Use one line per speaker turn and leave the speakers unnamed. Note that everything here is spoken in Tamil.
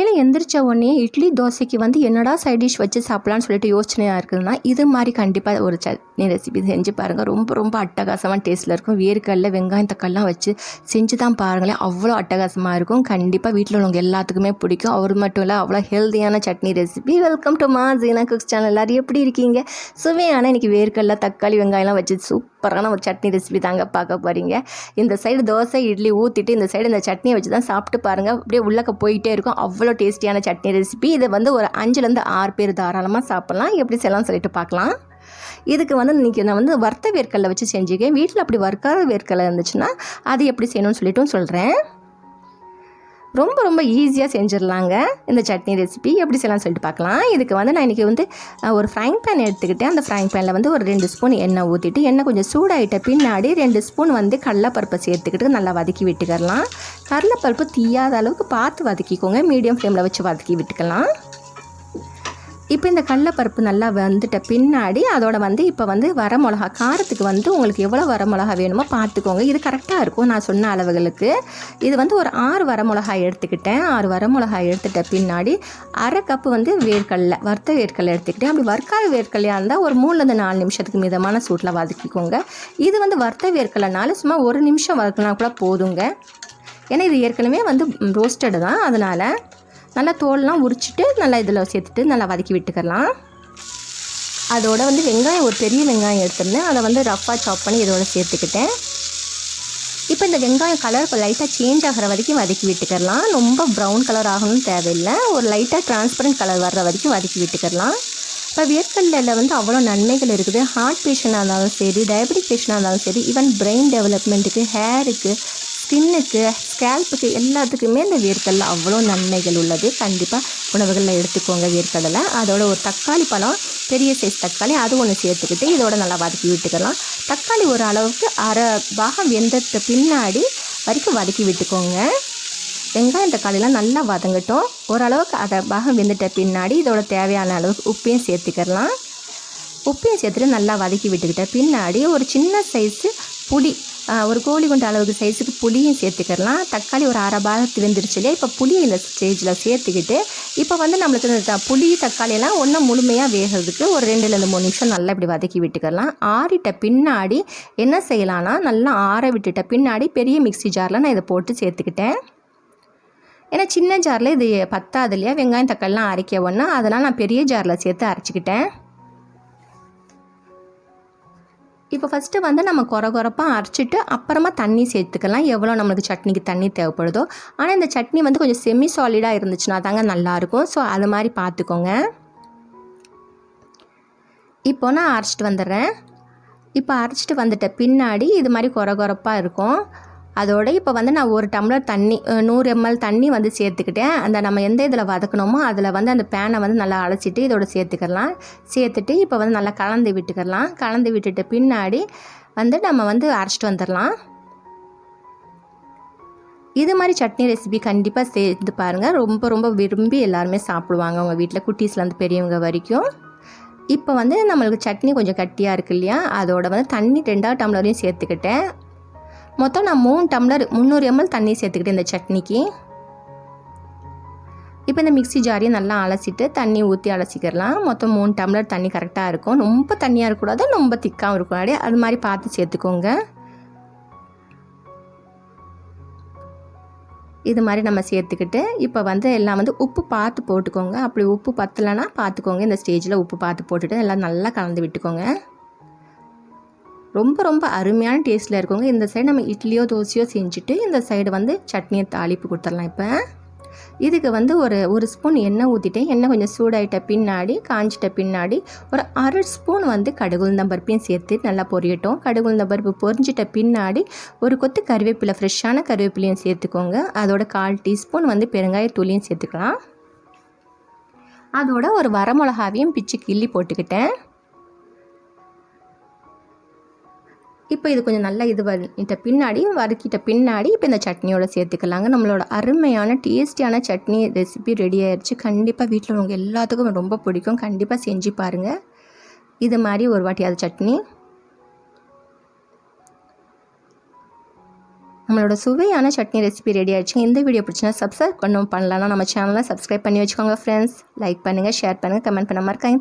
காலையில் எந்திரிச்ச உடனே இட்லி தோசைக்கு வந்து என்னடா சைட் டிஷ் வச்சு சாப்பிட்லான்னு சொல்லிட்டு யோசனையாக இருக்குதுன்னா இது மாதிரி கண்டிப்பாக ஒரு சட்னி ரெசிபி செஞ்சு பாருங்கள் ரொம்ப ரொம்ப அட்டகாசமான டேஸ்ட்டில் இருக்கும். வேர்க்கடல வெங்காயம் தக்காளிலாம் வச்சு செஞ்சு தான் பாருங்களேன். அவ்வளோ அட்டகாசமாக இருக்கும். கண்டிப்பாக வீட்டில் உள்ளவங்க எல்லாத்துக்குமே பிடிக்கும். அவர் மட்டும் இல்லை அவ்வளோ ஹெல்த்தியான சட்னி ரெசிபி வெல்கம் டு மா ஜீனா குக்ஸ் சேனல் எல்லோரும் எப்படி இருக்கீங்க? சுவையான இன்றைக்கி வேர்க்கடல தக்காளி வெங்காயம்லாம் வச்சு சூப்பரான ஒரு சட்னி ரெசிபி தாங்க பார்க்க போகிறீங்க இந்த சைடு தோசை இட்லி ஊற்றிட்டு இந்த சைடு இந்த சட்னியை வச்சு தான் சாப்பிட்டு பாருங்கள் அப்படியே உள்ளக்க போயிட்டே இருக்கும். அவ்வளோ டேஸ்டியான சட்னி ரெசிபி இது வந்து ஒரு அஞ்சுலேருந்து ஆறு பேர் தாராளமாக சாப்பிட்லாம். எப்படி செய்யலாம் சொல்லிட்டு பார்க்கலாம். இதுக்கு வந்து இன்றைக்கி நான் வந்து வறுத்த வேர்க்கல்ல வச்சு செஞ்சுக்கேன் வீட்டில் அப்படி வறுக்காத வேர்க்கல்ல இருந்துச்சுன்னா அது எப்படி செய்யணும்னு சொல்லிட்டும் சொல்கிறேன் ரொம்ப ரொம்ப ஈஸியாக செஞ்சிடலாங்க. இந்த சட்னி ரெசிபி எப்படி செய்யலாம் சொல்லிட்டு பார்க்கலாம். இதுக்கு வந்து நான் இன்றைக்கி வந்து ஒரு ஃப்ரைங் பேன் எடுத்துக்கிட்டேன் அந்த ஃப்ரைங் பேனில் வந்து ஒரு ரெண்டு ஸ்பூன் எண்ணெய் ஊற்றிட்டு எண்ணெய் கொஞ்சம் சூடாயிட்ட பின்னாடி ரெண்டு ஸ்பூன் வந்து கடலப்பருப்பு சேர்த்துக்கிட்டு நல்லா வதக்கி விட்டுக்கலாம். கடலப்பருப்பு தீயாத அளவுக்கு பார்த்து வதக்கிக்கோங்க. மீடியம் ஃப்ளேமில் வச்சு வதக்கி விட்டுக்கலாம். இப்போ இந்த கடலப்பருப்பு நல்லா வந்துட்ட பின்னாடி அதோட வந்து இப்போ வந்து வர மிளகா காரத்துக்கு வந்து உங்களுக்கு எவ்வளோ வர மிளகா வேணுமோ பார்த்துக்கோங்க. இது கரெக்டாக இருக்கும் நான் சொன்ன அளவுகளுக்கு. இது வந்து ஒரு ஆறு வர மிளகாய் எடுத்துக்கிட்டேன். ஆறு வர மிளகாய் எடுத்துட்ட பின்னாடி அரை கப்பு வந்து வேர்க்கடலை வறுத்த வேர்க்கடலை எடுத்துக்கிட்டேன். அப்படி வறுக்காத வேர்க்கடலையாக இருந்தால் ஒரு மூணுலேருந்து நாலு நிமிஷத்துக்கு மிதமான சூட்டில் வதக்கிக்கோங்க. இது வந்து வறுத்த வேர்க்கடலைனால சும்மா ஒரு நிமிஷம் வதக்கினா கூட போதுங்க. ஏன்னா இது ஏற்கனவே வந்து ரோஸ்டடு தான் அதனால் நல்லா தோல்லாம் உரிச்சிட்டு நல்லா இதில் சேர்த்துட்டு நல்லா வதக்கி விட்டுக்கலாம். அதோட வந்து வெங்காயம் ஒரு பெரிய வெங்காயம் எடுத்திருந்தேன். அதை வந்து ரஃப்பாக சாப் பண்ணி இதோட சேர்த்துக்கிட்டேன். இப்போ இந்த வெங்காயம் கலர் இப்போ லைட்டாக சேஞ்ச் ஆகிற வரைக்கும் வதக்கி விட்டுக்கலாம். ரொம்ப ப்ரௌன் கலர் ஆகணும்னு தேவையில்லை. ஒரு லைட்டாக டிரான்ஸ்பரண்ட் கலர் வர்ற வரைக்கும் வதக்கி விட்டுக்கலாம். இப்போ வேர்க்கடலையில் வந்து அவ்வளோ நன்மைகள் இருக்குது. ஹார்ட் பேஷண்டாக இருந்தாலும் சரி டயபெட்டிக் பேஷண்டாக இருந்தாலும் சரி ஈவன் பிரெயின் டெவலப்மெண்ட்டுக்கு ஹேருக்கு ஸ்கின்னுக்கு ஸ்கேல்ப்புக்கு எல்லாத்துக்குமே இந்த வேர்க்கடலை அவ்வளோ நன்மைகள் உள்ளது. கண்டிப்பாக உணவுகளில் எடுத்துக்கோங்க வேர்க்கடலை. அதோட ஒரு தக்காளி பழம் பெரிய சைஸ் தக்காளி அது ஒன்று சேர்த்துக்கிட்டு இதோட நல்லா வதக்கி விட்டுக்கலாம். தக்காளி ஒரு அளவுக்கு அரை பாகம் வெந்ததுக்கு பின்னாடி வரைக்கும் வதக்கி விட்டுக்கோங்க. வெங்காயம் தக்காளிலாம் நல்லா வதங்கட்டும். ஓரளவுக்கு அதை பாகம் வெந்துட்ட பின்னாடி இதோட தேவையான அளவுக்கு உப்பையும் சேர்த்துக்கலாம். உப்பையும் சேர்த்துட்டு நல்லா வதக்கி விட்டுக்கிட்ட பின்னாடி ஒரு சின்ன சைஸு புளி ஒரு கோழி குண்டு அளவுக்கு சைஸுக்கு புளியும் சேர்த்துக்கலாம். தக்காளி ஒரு அரை பாகம் திருந்துருச்சு இல்லையா? இப்போ புளியை இந்த ஸ்டேஜில் சேர்த்துக்கிட்டு இப்போ வந்து நம்மளுக்கு இந்த புளி தக்காளியெல்லாம் ஒன்றும் முழுமையாக வேகிறதுக்கு ஒரு ரெண்டுலேருந்து மூணு நிமிஷம் நல்லா இப்படி வதக்கி விட்டுக்கலாம். ஆறிட்ட பின்னாடி என்ன செய்யலான்னா நல்லா ஆற விட்டுட்ட பின்னாடி பெரிய மிக்ஸி ஜாரில் நான் இதை போட்டு சேர்த்துக்கிட்டேன். ஏன்னா சின்ன ஜாரில் இது பத்தாது இல்லையா? வெங்காயம் தக்காளிலாம் அரைக்க ஒன்றா அதெல்லாம் நான் பெரிய ஜாரில் சேர்த்து அரைச்சிக்கிட்டேன். இப்போ ஃபஸ்ட்டு வந்து நம்ம குறை குறைப்பாக அரைச்சிட்டு அப்புறமா தண்ணி சேர்த்துக்கலாம். எவ்வளோ நம்மளுக்கு சட்னிக்கு தண்ணி தேவைப்படுதோ. ஆனால் இந்த சட்னி வந்து கொஞ்சம் செமி சாலிடாக இருந்துச்சுன்னா தாங்க நல்லாயிருக்கும். ஸோ அது மாதிரி பார்த்துக்கோங்க. இப்போ நான் அரைச்சிட்டு வந்துடுறேன். இப்போ அரைச்சிட்டு வந்துட்ட பின்னாடி இது மாதிரி குறை குறைப்பாக இருக்கும். அதோட இப்போ வந்து நான் ஒரு டம்ளர் தண்ணி நூறு எம்எல் தண்ணி வந்து சேர்த்துக்கிட்டேன். அந்த நம்ம எந்த இதில் வதக்கணுமோ அதில் வந்து அந்த பேனை வந்து நல்லா அழைச்சிட்டு இதோட சேர்த்துக்கலாம். சேர்த்துட்டு இப்போ வந்து நல்லா கலந்து விட்டுக்கலாம். கலந்து விட்டுட்டு பின்னாடி வந்து நம்ம வந்து அரைச்சிட்டு வந்துடலாம். இது மாதிரி சட்னி ரெசிபி கண்டிப்பாக சேர்த்து பாருங்கள் ரொம்ப ரொம்ப விரும்பி எல்லாருமே சாப்பிடுவாங்க உங்கள் வீட்டில் குட்டீஸ்லேருந்து பெரியவங்க வரைக்கும். இப்போ வந்து நம்மளுக்கு சட்னி கொஞ்சம் கட்டியாக இருக்கு இல்லையா? அதோட வந்து தண்ணி ரெண்டாவது டம்ளரையும் சேர்த்துக்கிட்டேன். மொத்தம் நான் மூணு டம்ளர் முந்நூறு எம்எல் தண்ணி சேர்த்துக்கிட்டேன் இந்த சட்னிக்கு. இப்போ இந்த மிக்ஸி ஜாரியை நல்லா அலசிட்டு தண்ணி ஊற்றி அலசிக்கிறலாம். மொத்தம் மூணு டம்ளர் தண்ணி கரெக்டாக இருக்கும். ரொம்ப தண்ணியாக இருக்கக்கூடாது ரொம்ப திக்காகவும் இருக்கக்கூடாது அது மாதிரி பார்த்து சேர்த்துக்கோங்க. இது மாதிரி நம்ம சேர்த்துக்கிட்டு இப்போ வந்து எல்லாம் வந்து உப்பு பார்த்து போட்டுக்கோங்க. அப்படி உப்பு பத்தலைன்னா பார்த்துக்கோங்க. இந்த ஸ்டேஜில் உப்பு பார்த்து போட்டுட்டு எல்லாம் நல்லா கலந்து விட்டுக்கோங்க. ரொம்ப ரொம்ப அருமையான டேஸ்ட்டில் இருக்குங்க இந்த சைடு நம்ம இட்லியோ தோசையோ செஞ்சுட்டு இந்த சைடு வந்து சட்னியை தாளிப்பு கொடுத்துடலாம் இப்போ. இதுக்கு வந்து ஒரு ஒரு ஸ்பூன் எண்ணெய் ஊற்றிட்டேன் எண்ணெய் கொஞ்சம் சூடாயிட்ட பின்னாடி காஞ்சிட்ட பின்னாடி ஒரு அரை ஸ்பூன் வந்து கடுகுந்த பருப்பையும் சேர்த்து நல்லா பொரியட்டும். கடுகுந்த பருப்பு பொரிஞ்சிட்ட பின்னாடி ஒரு கொத்து கருவேப்பிலை ஃப்ரெஷ்ஷான கருவேப்பிலையும் சேர்த்துக்கோங்க. அதோட கால் டீஸ்பூன் வந்து பெருங்காயத்தூளியும் சேர்த்துக்கலாம். அதோட ஒரு வரமிளகாவையும் பிச்சு கிள்ளி போட்டுக்கிட்டேன். இப்போ இது கொஞ்சம் நல்லா இது பண்ணிட்ட பின்னாடி வறுக்கிட்ட பின்னாடி இப்போ இந்த சட்னியோட சேர்த்துக்கலாங்க. நம்மளோட அருமையான டேஸ்டியான சட்னி ரெசிபி ரெடி ஆயிடுச்சு கண்டிப்பாக வீட்டில் உள்ளவங்க எல்லாத்துக்கும் ரொம்ப பிடிக்கும். கண்டிப்பாக செஞ்சு பாருங்கள் இது மாதிரி ஒரு வாட்டி அது சட்னி. நம்மளோட சுவையான சட்னி ரெசிபி ரெடி ஆயிடுச்சு இந்த வீடியோ பிடிச்சினா சப்ஸ்கிரைப் பண்ணும் பண்ணலாம்னா நம்ம சேனலை சப்ஸ்கிரைப் பண்ணி வச்சுக்கோங்க ஃப்ரெண்ட்ஸ் லைக் பண்ணுங்கள் ஷேர் பண்ணுங்கள் கமெண்ட் பண்ண மறக்காங்க